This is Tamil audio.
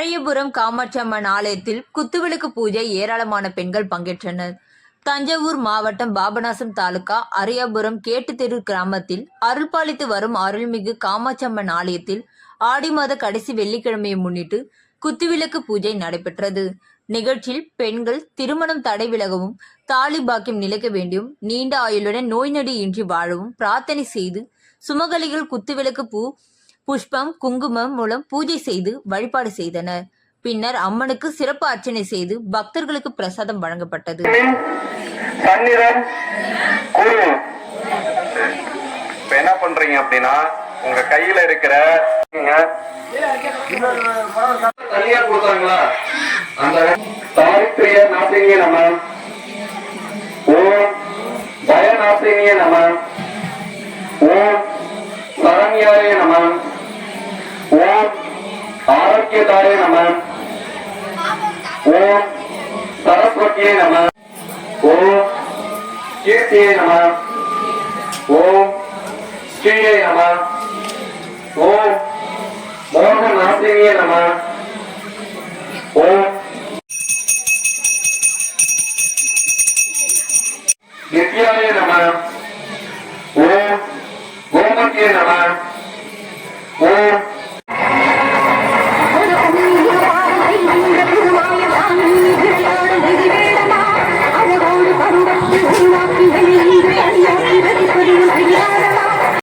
அரியாபுரம் காமாட்சியம்மன் ஆலயத்தில் குத்துவிளக்கு பூஜை ஏராளமான பெண்கள் பங்கேற்றனர். தஞ்சாவூர் மாவட்டம் பாபநாசம் தாலுகா அரியாபுரம் கேட்டுத்தெரு கிராமத்தில் அருள்பாலித்து வரும் அருள்மிகு காமாட்சியம்மன் ஆலயத்தில் ஆடி மாத கடைசி வெள்ளிக்கிழமையை முன்னிட்டு குத்துவிளக்கு பூஜை நடைபெற்றது. நிகழ்ச்சியில் பெண்கள் திருமணம் தடை விலகவும் தாலி பாக்கியம் நிலைக்க வேண்டியும் நீண்ட ஆயுளுடன் நோய் நொடி இன்றி வாழவும் பிரார்த்தனை செய்து சுமகலிகள் குத்துவிளக்கு பூ புஷ்பம் குங்குமம் மூலம் பூஜை செய்து வழிபாடு செய்தனர். பின்னர் அம்மனுக்கு சிறப்பு அர்ச்சனை செய்து பக்தர்களுக்கு பிரசாதம் வழங்கப்பட்டது. என்ன பண்றீங்க அப்படின்னா உங்க கையில இருக்கிற தனியா கொடுத்தாங்களா? அந்த நாசினிய நம ஓம் நம ஆரோக்கியதாய நம. ஓம் சரஸ்வதியே நம. ஓம் கீர்த்தியே நம. ஓம் ஸ்ரீயே நம. ஓம் மோகநாசினியே நம. ஓம் நித்யாய நம. ஓம் கோமத்தியே நம. ஓம்